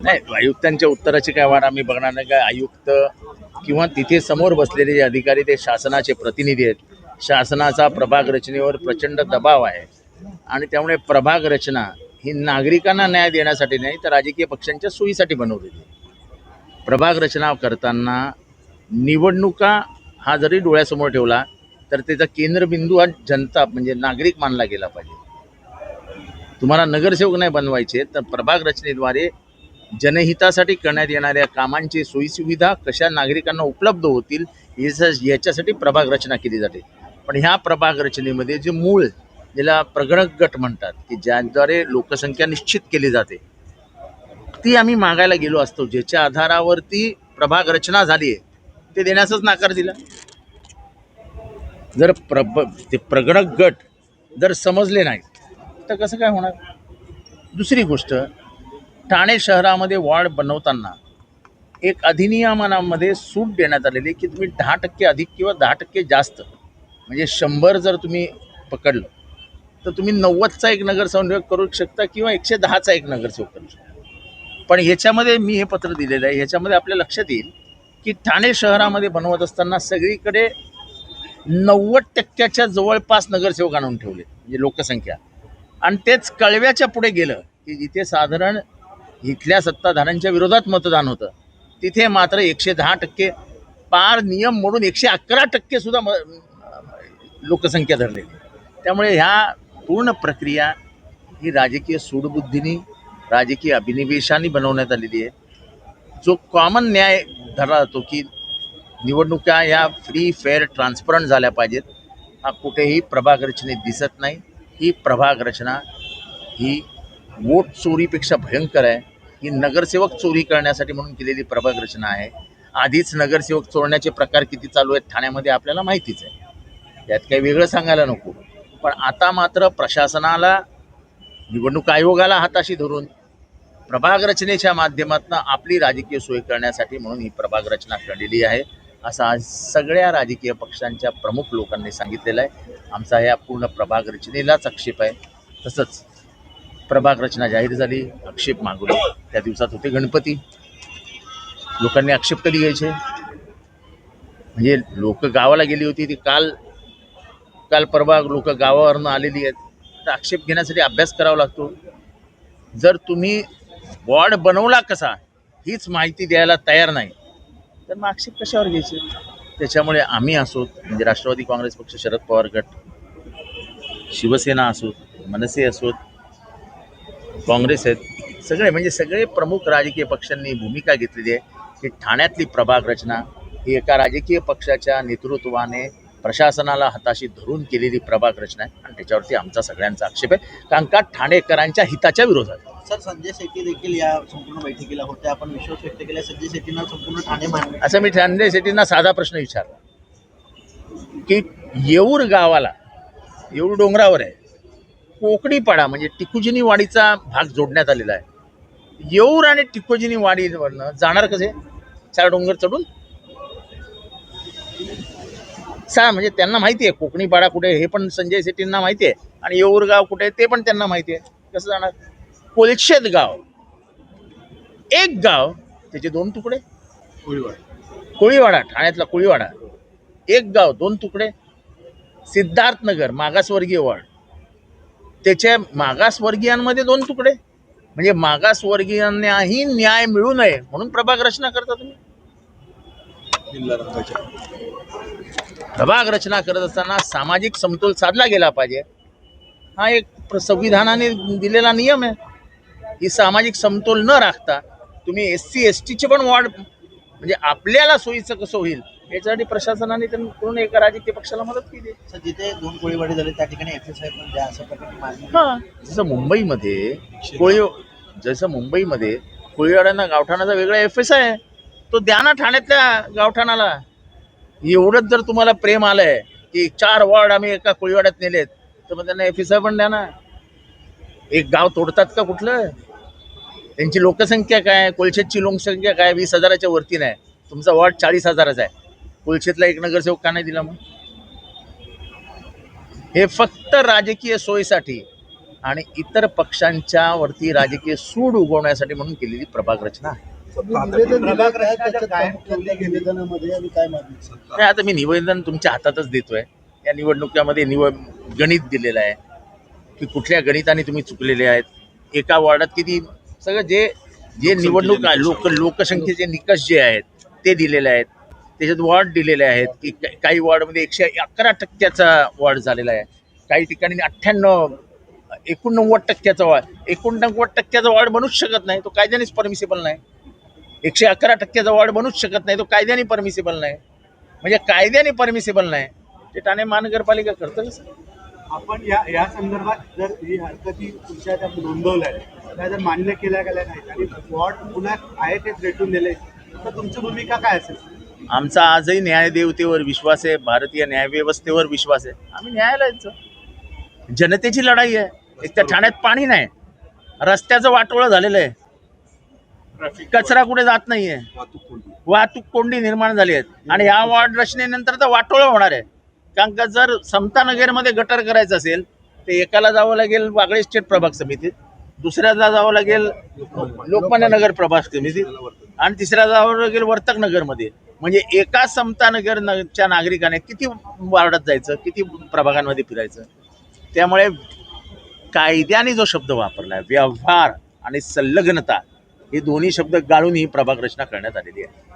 नाही आयुक्तांच्या उत्तराची काय वाट आम्ही बघणार नाही. काय आयुक्त किंवा तिथे समोर बसलेले जे अधिकारी ते शासनाचे प्रतिनिधी आहेत. शासनाचा प्रभाग रचनेवर प्रचंड दबाव आहे. आणि त्यामुळे प्रभाग रचना ही नागरिकांना न्याय देण्यासाठी नाही तर राजकीय पक्षांच्या सोयीसाठी बनवलेली आहे. प्रभाग रचना करताना निवडणुका हा जरी डोळ्यासमोर ठेवला तर त्याचा केंद्रबिंदू हा जनता म्हणजे नागरिक मानला गेला पाहिजे. तुम्हाला नगरसेवक नाही बनवायचे तर प्रभाग रचनेद्वारे जनहितासाठी करण्यात येणाऱ्या कामांची सोयीसुविधा कशा नागरिकांना उपलब्ध होतील याच्यासाठी प्रभाग रचना केली जाते. पण ह्या प्रभाग रचनेमध्ये जे मूळ ज्याला प्रगणक गट म्हणतात की ज्याद्वारे लोकसंख्या निश्चित केली जाते ती आम्ही मागायला गेलो असतो. ज्याच्या आधारावरती प्रभाग रचना झाली आहे ते देण्याचाच नाकार दिला. जर प्रब ते प्रगणक गट जर समजले नाही तर कसं काय होणार? दुसरी गोष्ट ठाणे शहरामध्ये वॉर्ड बनवताना एक अधिनियमनामध्ये सूट देण्यात आलेली की तुम्ही दहा टक्के अधिक किंवा दहा टक्के जास्त म्हणजे शंभर जर तुम्ही पकडलं तर तुम्ही नव्वदचा एक नगरसेवक करू शकता किंवा एकशे दहाचा एक नगरसेवक करू शकता. पण ह्याच्यामध्ये मी हे पत्र दिलेलं आहे ह्याच्यामध्ये आपल्या लक्षात येईल की ठाणे शहरामध्ये बनवत असताना सगळीकडे नव्वद टक्क्याच्या जवळपास नगरसेवक आणून ठेवले म्हणजे लोकसंख्या. आणि तेच कळव्याच्या पुढे गेलं की जिथे साधारण इथल्या सत्ताधाऱ्यांच्या विरोधात मतदान होतं. तिथे मात्र एकशे दहा टक्के पार नियम मोडून एकशे अकरा टक्के सुद्धा म लोकसंख्या धरलेली त्यामुळे ह्या पूर्ण प्रक्रिया ही राजकीय सूडबुद्धीनी राजकीय अभिनिवेशाने बनवण्यात आलेली आहे. जो कॉमन न्याय धरला जातो की निवडणुका ह्या फ्री फेअर ट्रान्सपरंट झाल्या पाहिजेत हा कुठेही प्रभाग रचनेत दिसत नाही. ही प्रभाग रचना ही वोट चोरीपेक्षा भयंकर आहे. ही नगरसेवक चोरी करण्यासाठी म्हणून केलेली प्रभाग रचना आहे. आधीच नगरसेवक चोरण्याचे प्रकार किती चालू आहेत ठाण्यामध्ये आपल्याला माहितीच आहे. त्यात काही वेगळं सांगायला नको. पण आता मात्र प्रशासनाला निवडणूक आयोगाला हाताशी धरून प्रभाग रचनेच्या माध्यमातून आपली राजकीय सोय करण्यासाठी म्हणून ही प्रभाग रचना केलेली आहे. असं आज सगळ्या राजकीय पक्षांच्या प्रमुख लोकांनी सांगितलेलं आहे. आमचा ह्या पूर्ण प्रभाग रचनेलाच आक्षेप आहे. तसंच प्रभाग रचना जाहीर झाली आक्षेप मागवले. त्या दिवसात होते गणपती. लोकांनी आक्षेप कधी घ्यायचे म्हणजे लोक गावाला गेली होती ती काल काल परवा लोक गावावरनं आलेली आहेत. तर आक्षेप घेण्यासाठी अभ्यास करावा लागतो. जर तुम्ही वॉर्ड बनवला कसा हीच माहिती द्यायला तयार नाही तर मग आक्षेप कशावर घ्यायचे? त्याच्यामुळे आम्ही असोत म्हणजे राष्ट्रवादी काँग्रेस पक्ष शरद पवार गट शिवसेना असोत मनसे असोत काँग्रेस आहेत. सगळे म्हणजे सगळे प्रमुख राजकीय पक्षांनी भूमिका घेतलेली आहे. की ठाण्यातली प्रभाग रचना ही एका राजकीय पक्षाच्या नेतृत्वाने प्रशासनाला हाताशी धरून केलेली प्रभाग रचना आहे. आणि त्याच्यावरती आमचा सगळ्यांचा आक्षेप आहे. कारण का? ठाणेकरांच्या हिताच्या विरोधात. सर संजय शेट्टी देखील या संपूर्ण बैठकीला होते. आपण विश्वास व्यक्त केला. संजय शेट्टींना संपूर्ण ठाणे मान्य असं मी ठाणे शेट्टींना साधा प्रश्न विचारला. की येऊर गावाला येऊर डोंगरावर आहे कोकणी पाडा म्हणजे टिकुजिनी वाडीचा भाग जोडण्यात आलेला आहे. येऊर आणि टिकुजिनी वाडीवरनं जाणार कसे? चार डोंगर चढून? सा म्हणजे त्यांना माहिती आहे कोकणी पाडा कुठे हे पण संजय शेट्टींना माहिती आहे आणि येऊर गाव कुठे आहे ते पण त्यांना माहिती आहे. कसं जाणार? कोलशेत गाव. एक गाव त्याचे दोन तुकडे? कोळीवाडा ठाण्यातला कोळीवाडा. एक गाव दोन तुकडे. सिद्धार्थनगर मागासवर्गीय वार्ड. त्याच्या मागासवर्गीयांमध्ये दोन तुकडे. म्हणजे मागासवर्गीयांनाही न्याय मिळू नये म्हणून प्रभाग रचना करता तुम्ही. प्रभाग रचना करत असताना सामाजिक समतोल साधला गेला पाहिजे. हा एक संविधानाने दिलेला नियम आहे. ही सामाजिक समतोल न राखता तुम्ही एस सी एस टीचे पण वॉर्ड म्हणजे आपल्याला सोयीचं कसं होईल? याच्यासाठी प्रशासनाने त्यांकडून एका राजकीय पक्षाला मदत केली. सर जिथे दोन कोळीवाडी झाले त्या ठिकाणी पण द्या मागणी हा. जसं मुंबईमध्ये कोळी जसं मुंबईमध्ये कोळीवाड्यांना गावठाणाचा वेगळा एफ एस आहे तो द्या ना ठाण्यातल्या गावठाणाला. एवढंच जर तुम्हाला प्रेम आलंय की चार वॉर्ड आम्ही एका कोळीवाड्यात नेलेत तर मग त्यांना एफ एस आय पण द्या ना. एक गाव तोडतात का कुठलं? त्यांची लोकसंख्या काय कोलशेतची लोकसंख्या काय वीस हजाराच्या वरती नाही. तुमचा वॉर्ड चाळीस हजाराचा आहे. कोलशेतला एक नगरसेवक का नाही दिला मग? हे फक्त राजकीय सोयीसाठी आणि इतर पक्षांच्या वरती राजकीय सूड उगवण्यासाठी म्हणून केलेली प्रभाग रचना आहे. नाही आता मी निवेदन तुमच्या हातातच देतोय. या निवडणुकीमध्ये निव गणित दिलेलं आहे की कुठल्या गणिताने तुम्ही चुकलेले आहेत? एका वॉर्डात किती? सगळं जे जे निवडणूक आहे, लोक लोकसंख्येचे निकष जे आहेत ते दिलेले आहेत. त्याच्यात वॉर्ड दिलेले आहेत. की काही वॉर्डमध्ये एकशे अकरा टक्क्याचा वॉर्ड झालेला आहे. काही ठिकाणी अठ्ठ्याण्णव एकोणनव्वद टक्क्याचा वॉर्ड एकोणनव्वद टक्क्याचा वॉर्ड बनूच शकत नाही तो कायद्यानेच परमिसिबल नाही. एकशे अकरा टक्क्याचा वॉर्ड बनूच शकत नाही तो कायद्याने परमिसिबल नाही. म्हणजे कायद्याने परमिसिबल नाही. ते ठाणे महानगरपालिका करतं कसं? आपण या या संदर्भात जर ही हरकती तुमच्या त्या नोंदवल्या त्या जर मान्य केल्या गेल्या नाहीत आणि वॉर्ड पुन्हा आहे तेच रेटून दिले तर तुमची भूमिका काय असेल? आमचा आजही न्यायदेवतेवर विश्वास आहे भारतीय न्यायव्यवस्थेवर विश्वास आहे. आम्ही न्यायाला जायचं जनतेची लढाई आहे. एक तर ठाण्यात पाणी नाही. रस्त्याचं वाटोळं झालेलं आहे. कचरा कुठे जात नाहीये. वाहतूक कोंडी. निर्माण झाली आहेत आणि या वॉर्ड रचनेनंतर तर वाटोळं होणार आहे. कारण का जर समतानगरमध्ये गटर करायचं असेल तर एकाला जावं लागेल वागळे स्टेट प्रभाग समितीत दुसऱ्याला जावं लागेल लोकमान्य नगर प्रभाग समितीत आणि तिसऱ्याला जावं लागेल वर्तक नगरमध्ये म्हणजे एका समतानगर न- नागरिकाने किती वार्डात जायचं किती प्रभागांमध्ये फिरायचं? त्यामुळे कायद्याने जो शब्द वापरला आहे व्यवहार आणि संलग्नता हे दोन्ही शब्द गाळून ही प्रभाग रचना करण्यात आलेली आहे.